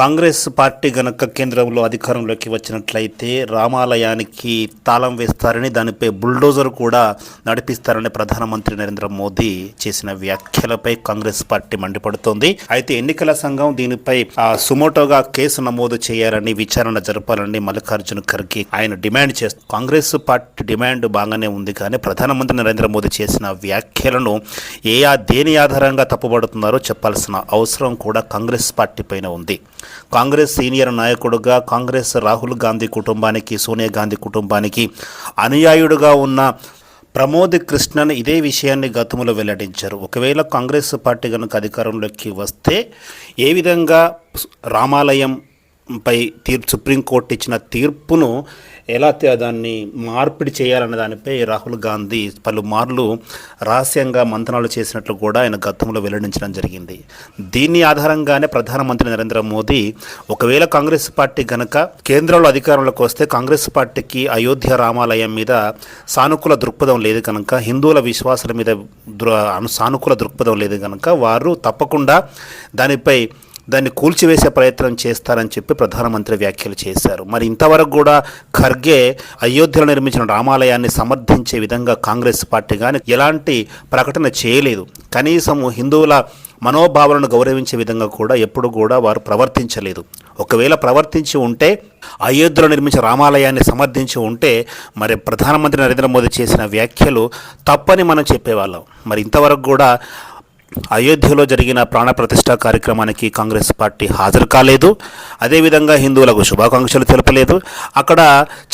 Congress party గనక కేంద్రంలో అధికారంలోకి వచ్చినట్లయితే రామాలయానికి తాళం వేస్తారని దానిపై బుల్డోజర్ కూడా నడిపిస్తారని ప్రధానమంత్రి నరేంద్ర మోదీ చేసిన వ్యాఖ్యలపై కాంగ్రెస్ పార్టీ మండిపడుతోంది. అయితే ఎన్నికల సంఘం దీనిపై సుమోటోగా కేసు నమోదు చేయాలని విచారణ జరపాలని మల్లికార్జున ఖర్గే ఆయన డిమాండ్ చేస్తూ కాంగ్రెస్ పార్టీ డిమాండ్ బాగానే ఉంది కానీ ప్రధానమంత్రి నరేంద్ర మోదీ చేసిన వ్యాఖ్యలను ఏ దేని ఆధారంగా తప్పుపడుతున్నారో చెప్పాల్సిన అవసరం కూడా కాంగ్రెస్ పార్టీ పైన ఉంది. కాంగ్రెస్ సీనియర్ నాయకుడుగా కాంగ్రెస్ రాహుల్ గాంధీ కుటుంబానికి సోనియా గాంధీ కుటుంబానికి అనుయాయుడుగా ఉన్న ప్రమోద్ కృష్ణన్ ఇదే విషయాన్ని గతంలో వెల్లడించారు. ఒకవేళ కాంగ్రెస్ పార్టీ కనుక అధికారంలోకి వస్తే ఏ విధంగా రామాలయం పై తీర్పు సుప్రీంకోర్టు ఇచ్చిన తీర్పును ఎలా దాన్ని మార్పిడి చేయాలన్న దానిపై రాహుల్ గాంధీ పలుమార్లు రహస్యంగా మంతనాలు చేసినట్లు కూడా ఆయన గతంలో వెల్లడించడం జరిగింది. దీన్ని ఆధారంగానే ప్రధానమంత్రి నరేంద్ర మోదీ ఒకవేళ కాంగ్రెస్ పార్టీ గనక కేంద్రంలో అధికారంలోకి వస్తే కాంగ్రెస్ పార్టీకి అయోధ్య రామాలయం మీద సానుకూల దృక్పథం లేదు కనుక హిందువుల విశ్వాసాల మీద దృ అను- సానుకూల దృక్పథం లేదు కనుక వారు తప్పకుండా దానిపై దాన్ని కూల్చివేసే ప్రయత్నం చేస్తారని చెప్పి ప్రధానమంత్రి వ్యాఖ్యలు చేశారు. మరి ఇంతవరకు కూడా ఖర్గే అయోధ్యలో నిర్మించిన రామాలయాన్ని సమర్థించే విధంగా కాంగ్రెస్ పార్టీ కానీ ఎలాంటి ప్రకటన చేయలేదు. కనీసం హిందువుల మనోభావాలను గౌరవించే విధంగా కూడా ఎప్పుడు కూడా వారు ప్రవర్తించలేదు. ఒకవేళ ప్రవర్తించి ఉంటే అయోధ్యలో నిర్మించిన రామాలయాన్ని సమర్థించి ఉంటే మరి ప్రధానమంత్రి నరేంద్ర మోదీ చేసిన వ్యాఖ్యలు తప్పని మనం చెప్పేవాళ్ళం. మరి ఇంతవరకు కూడా అయోధ్యలో జరిగిన ప్రాణప్రతిష్ఠ కార్యక్రమానికి కాంగ్రెస్ పార్టీ హాజరు కాలేదు. అదేవిధంగా హిందువులకు శుభాకాంక్షలు తెలపలేదు. అక్కడ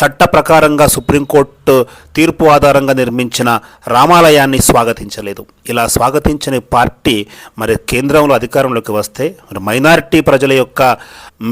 చట్ట ప్రకారంగా సుప్రీంకోర్టు తీర్పు ఆధారంగా నిర్మించిన రామాలయాన్ని స్వాగతించలేదు. ఇలా స్వాగతించని పార్టీ మరి కేంద్రంలో అధికారంలోకి వస్తే మరి మైనారిటీ ప్రజల యొక్క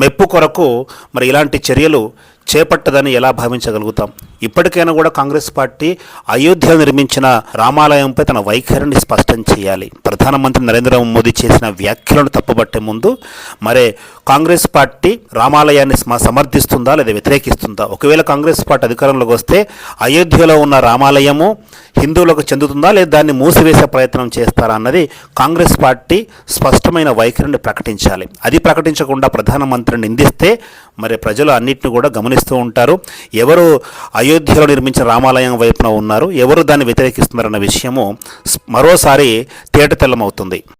మెప్పు కొరకు మరి ఇలాంటి చర్యలు చేపట్టదని ఎలా భావించగలుగుతాం? ఇప్పటికైనా కూడా కాంగ్రెస్ పార్టీ అయోధ్యలో నిర్మించిన రామాలయంపై తన వైఖరిని స్పష్టం చేయాలి. ప్రధానమంత్రి నరేంద్ర మోదీ చేసిన వ్యాఖ్యలను తప్పుబట్టే ముందు మరే కాంగ్రెస్ పార్టీ రామాలయాన్ని సమర్థిస్తుందా లేదా వ్యతిరేకిస్తుందా? ఒకవేళ కాంగ్రెస్ పార్టీ అధికారంలోకి వస్తే అయోధ్యలో ఉన్న రామాలయము హిందువులకు చెందుతుందా లేదా దాన్ని మూసివేసే ప్రయత్నం చేస్తారా అన్నది కాంగ్రెస్ పార్టీ స్పష్టమైన వైఖరిని ప్రకటించాలి. అది ప్రకటించకుండా ప్రధానమంత్రిని నిందిస్తే మరి ప్రజలు అన్నింటిని కూడా గమనిస్తూ ఉంటారు. ఎవరు అయోధ్యలో నిర్మించిన రామాలయం వైపున ఉన్నారు ఎవరు దాన్ని వ్యతిరేకిస్తున్నారన్న విషయము మరోసారి మరోసారి తేటతెల్లమవుతుంది